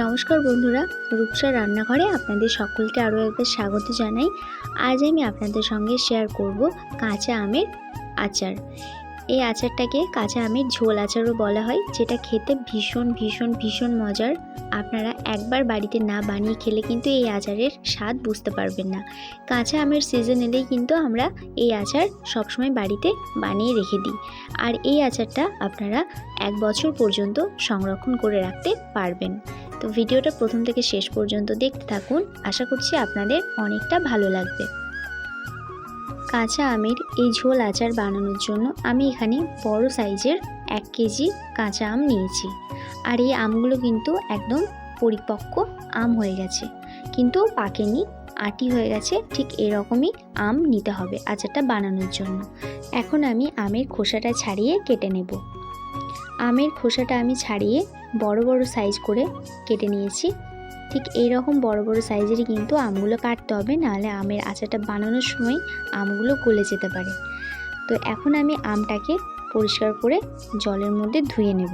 নমস্কার বন্ধুরা, রূপসা রান্নাঘরে আপনাদের সকলকে আরও একবার স্বাগত জানাই। আজ আমি আপনাদের সঙ্গে শেয়ার করব কাঁচা আমের আচার। এই আচারটাকে কাঁচা আমের ঝোল আচারও বলা হয়, যেটা খেতে ভীষণ ভীষণ ভীষণ মজার। আপনারা একবার বাড়িতে না বানিয়ে খেলে কিন্তু এই আচারের স্বাদ বুঝতে পারবেন না। কাঁচা আমের সিজন এলেই কিন্তু আমরা এই আচার সবসময় বাড়িতে বানিয়ে রেখে দিই। আর এই আচারটা আপনারা এক বছর পর্যন্ত সংরক্ষণ করে রাখতে পারবেন। তো ভিডিওটা প্রথম থেকে শেষ পর্যন্ত দেখতে থাকুন। আশা করছি আপনাদের অনেকটা ভালো লাগবে। কাঁচা আমের এই ঝোল আচার বানানোর জন্য আমি এখানে বড় সাইজের এক কেজি কাঁচা আম নিয়েছি। আর এই আমগুলো কিন্তু একদম পরিপক্ক আম হয়ে গেছে। কিন্তু পাকেনি, আটি হয়ে গেছে, ঠিক এরকমই আম নিতে হবে আচারটা বানানোর জন্য। এখন আমি আমের খোসাটা ছাড়িয়ে কেটে নেব। আমের খোসাটা আমি ছাড়িয়ে বড় বড় সাইজ করে কেটে নিয়েছি। ঠিক এই রকম বড় বড় সাইজেরই কিন্তু আমগুলো কাটতে হবে, নাহলে আমের আচারটা বানানোর সময় আমগুলো গলে যেতে পারে। তো এখন আমি আমটাকে পরিষ্কার করে জলের মধ্যে ধুয়ে নেব।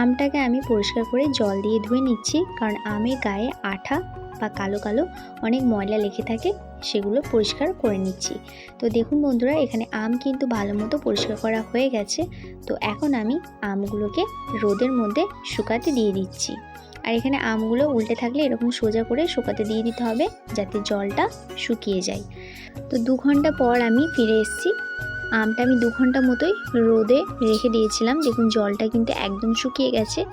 আমটাকে আমি পরিষ্কার করে জল দিয়ে ধুয়ে নিচ্ছি, কারণ আমের গায়ে আঠা বা কালো কালো অনেক ময়লা লেগে থাকে সেগুলো পরিষ্কার করে নিচ্ছি। তো দেখুন বন্ধুরা, এখানে আম কিন্তু ভালো মতো পরিষ্কার করা হয়ে গেছে। তো এখন আমি আমগুলোকে রোদের মধ্যে শুকাতে দিয়ে দিচ্ছি। আর এখানে আমগুলো উল্টে থাকলে এরকম সোজা করে শুকাতে দিয়ে দিতে হবে, যাতে জলটা শুকিয়ে যায়। তো দু ঘণ্টা পর আমি ফিরে এসেছি। আমটা আমি দু ঘণ্টা মতোই রোদে রেখে দিয়েছিলাম। দেখুন জলটা কিন্তু একদম শুকিয়ে গেছে।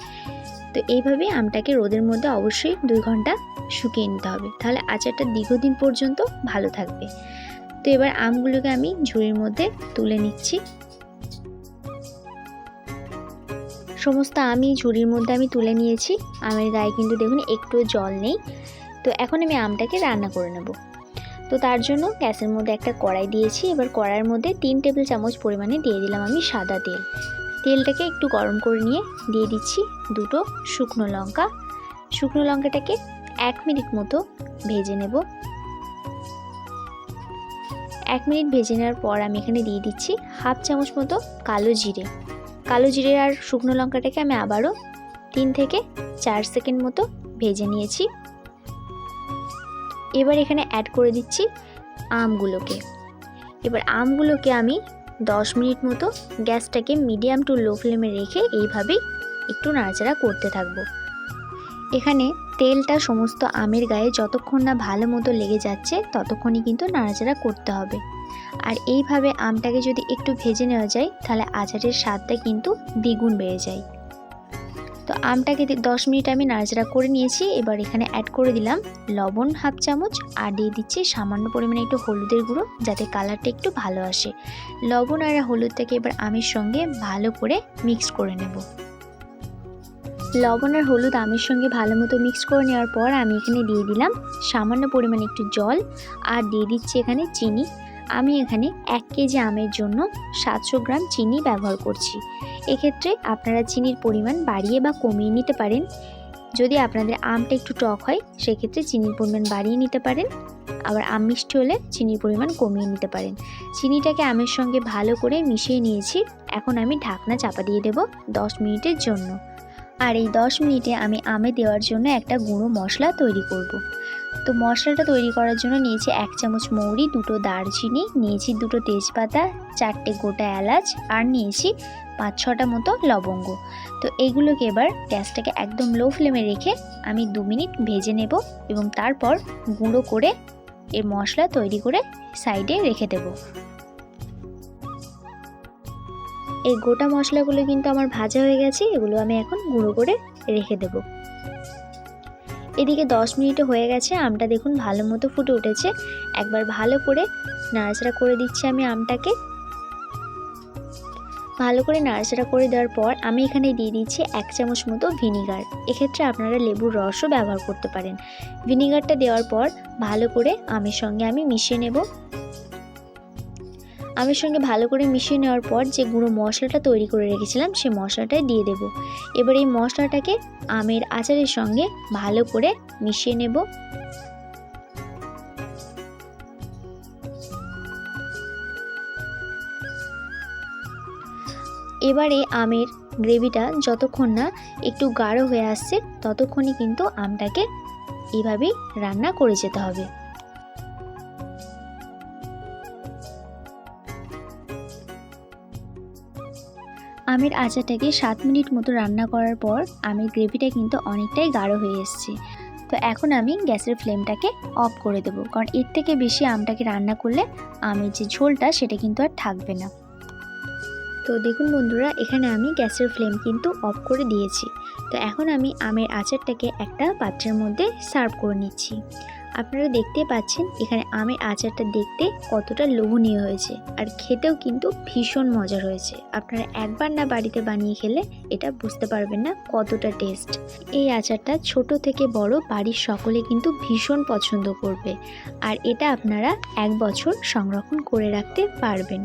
তো এইভাবে আমটাকে রোদের মধ্যে অবশ্যই দুই ঘণ্টা শুকিয়ে নিতে হবে। তাহলে আচারটা দীর্ঘদিন পর্যন্ত ভালো থাকবে। তো এবার আমগুলোকে আমি ঝুড়ির মধ্যে তুলে নিচ্ছি। সমস্ত আমি ঝুড়ির মধ্যে আমি তুলে নিয়েছি। আমের গায়ে কিন্তু দেখুন একটু জল নেই। তো এখন আমি আমটাকে রান্না করে নেব। তো তার জন্য গ্যাসের মধ্যে একটা কড়াই দিয়েছি। এবার কড়াইয়ের মধ্যে তিন টেবিল চামচ পরিমাণে দিয়ে দিলাম আমি সাদা তেল। তেলটাকে একটু গরম করে নিয়ে দিয়ে দিচ্ছি দুটো শুকনো লঙ্কা। শুকনো লঙ্কাটাকে এক মিনিট মতো ভেজে নেব। এক মিনিট ভেজে নেওয়ার পর আমি এখানে দিয়ে দিচ্ছি হাফ চামচ মতো কালো জিরে। কালো জিরে আর শুকনো লঙ্কাটাকে আমি আবারও তিন থেকে চার সেকেন্ড মতো ভেজে নিয়েছি। এবার এখানে অ্যাড করে দিচ্ছি আমগুলোকে। এবার আমগুলোকে আমি দশ মিনিট মতো গ্যাসটাকে মিডিয়াম টু লো ফ্লেমে রেখে এইভাবেই একটু নাড়াচাড়া করতে থাকব। এখানে তেলটা সমস্ত আমের গায়ে যতক্ষণ না ভালো মতো লেগে যাচ্ছে, ততক্ষণই কিন্তু নাড়াচাড়া করতে হবে। আর এইভাবে আমটাকে যদি একটু ভেজে নেওয়া যায়, তাহলে আচারের স্বাদটা কিন্তু দ্বিগুণ বেড়ে যায়। তো আমটাকে দশ মিনিট আমি নাড়াচাড়া করে নিয়েছি। এবার এখানে অ্যাড করে দিলাম লবণ হাফ চামচ আর দিয়ে দিচ্ছি সামান্য পরিমাণে একটু হলুদের গুঁড়ো যাতে কালারটা একটু ভালো আসে। লবণ আর হলুদটাকে এবার আমের সঙ্গে ভালো করে মিক্স করে নেব। লবণ আর হলুদ আমের সঙ্গে ভালো মতো মিক্স করে নেওয়ার পর আমি এখানে দিয়ে দিলাম সামান্য পরিমাণে একটু জল আর দিয়ে দিচ্ছি এখানে চিনি। আমি এখানে এক কেজি আমের জন্য সাতশো গ্রাম চিনি ব্যবহার করছি। এক্ষেত্রে আপনারা চিনির পরিমাণ বাড়িয়ে বা কমিয়ে নিতে পারেন। যদি আপনাদের আমটা একটু টক হয়, সেক্ষেত্রে চিনির পরিমাণ বাড়িয়ে নিতে পারেন। আবার আম মিষ্টি হলে চিনির পরিমাণ কমিয়ে নিতে পারেন। চিনিটাকে আমের সঙ্গে ভালো করে মিশিয়ে নিয়েছি। এখন আমি ঢাকনা চাপা দিয়ে দেব দশ মিনিটের জন্য। আর এই দশ মিনিটে আমি আমে দেওয়ার জন্য একটা গুঁড়ো মশলা তৈরি করব। তো মশলাটা তৈরি করার জন্য নিয়েছি এক চামচ মৌরি, দুটো দারচিনি, নিয়েছি দুটো তেজপাতা, চারটে গোটা এলাচ আর নিয়েছি পাঁচ ছটা মতো লবঙ্গ। তো এইগুলোকে এবার গ্যাসটাকে একদম লো ফ্লেমে রেখে আমি দু মিনিট ভেজে নেব এবং তারপর গুঁড়ো করে এর মশলা তৈরি করে সাইডে রেখে দেবো। এই গোটা মশলাগুলো কিন্তু আমার ভাজা হয়ে গেছে, এগুলো আমি এখন গুঁড়ো করে রেখে দেব। এদিকে দশ মিনিট হয়ে গেছে, আমটা দেখুন ভালো মতো ফুটে উঠেছে। একবার ভালো করে নাড়াচাড়া করে দিচ্ছি আমি আমটাকে। ভালো করে নাড়াচাড়া করে দেওয়ার পর আমি এখানে দিয়ে দিচ্ছি এক চামচ মতো ভিনিগার। এক্ষেত্রে আপনারা লেবুর রসও ব্যবহার করতে পারেন। ভিনিগারটা দেওয়ার পর ভালো করে আমের সঙ্গে আমি মিশিয়ে নেব। আমের সঙ্গে ভালো করে মিশিয়ে নেওয়ার পর যে গুঁড়ো মশলাটা তৈরি করে রেখেছিলাম, সে মশলাটাই দিয়ে দেব। এবার এই মশলাটাকে আমের আচারের সঙ্গে ভালো করে মিশিয়ে নেব। এবারে আমের গ্রেভিটা যতক্ষণ না একটু গাঢ় হয়ে আসছে, ততক্ষণই কিন্তু আমটাকে এইভাবেই রান্না করে যেতে হবে। আমের আচারটাকে সাত মিনিট মতো রান্না করার পর আমের গ্রেভিটা কিন্তু অনেকটাই গাঢ় হয়ে এসছে। তো এখন আমি গ্যাসের ফ্লেমটাকে অফ করে দেবো, কারণ এর থেকে বেশি আমটাকে রান্না করলে আমের যে ঝোলটা সেটা কিন্তু আর থাকবে না। তো দেখুন বন্ধুরা, এখানে আমি গ্যাসের ফ্লেম কিন্তু অফ করে দিয়েছি। তো এখন আমি আমের আচারটাকে একটা পাত্রের মধ্যে সার্ভ করে নিচ্ছি। আপনারা দেখতে পাচ্ছেন, এখানে আমের আচারটা দেখতে কতটা লোভনীয় হয়েছে। আর খেতেও কিন্তু ভীষণ মজার হয়েছে আপনারা একবার না বাড়িতে বানিয়ে খেলে এটা বুঝতে পারবেন না কতটা টেস্ট এই আচারটা ছোট থেকে বড় বাড়ির সকলে কিন্তু ভীষণ পছন্দ করবে। আর এটা আপনারা এক বছর সংরক্ষণ করে রাখতে পারবেন।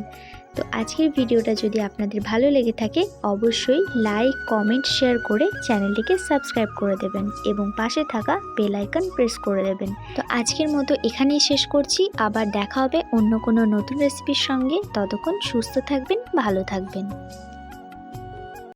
তো আজকের ভিডিওটা যদি আপনাদের ভালো লেগে থাকে, অবশ্যই লাইক কমেন্ট শেয়ার করে চ্যানেলটিকে সাবস্ক্রাইব করে দেবেন এবং পাশে থাকা বেলাইকন প্রেস করে দেবেন। তো আজকের মতো এখানেই শেষ করছি। আবার দেখা হবে অন্য কোনো নতুন রেসিপির সঙ্গে। ততক্ষণ সুস্থ থাকবেন, ভালো থাকবেন।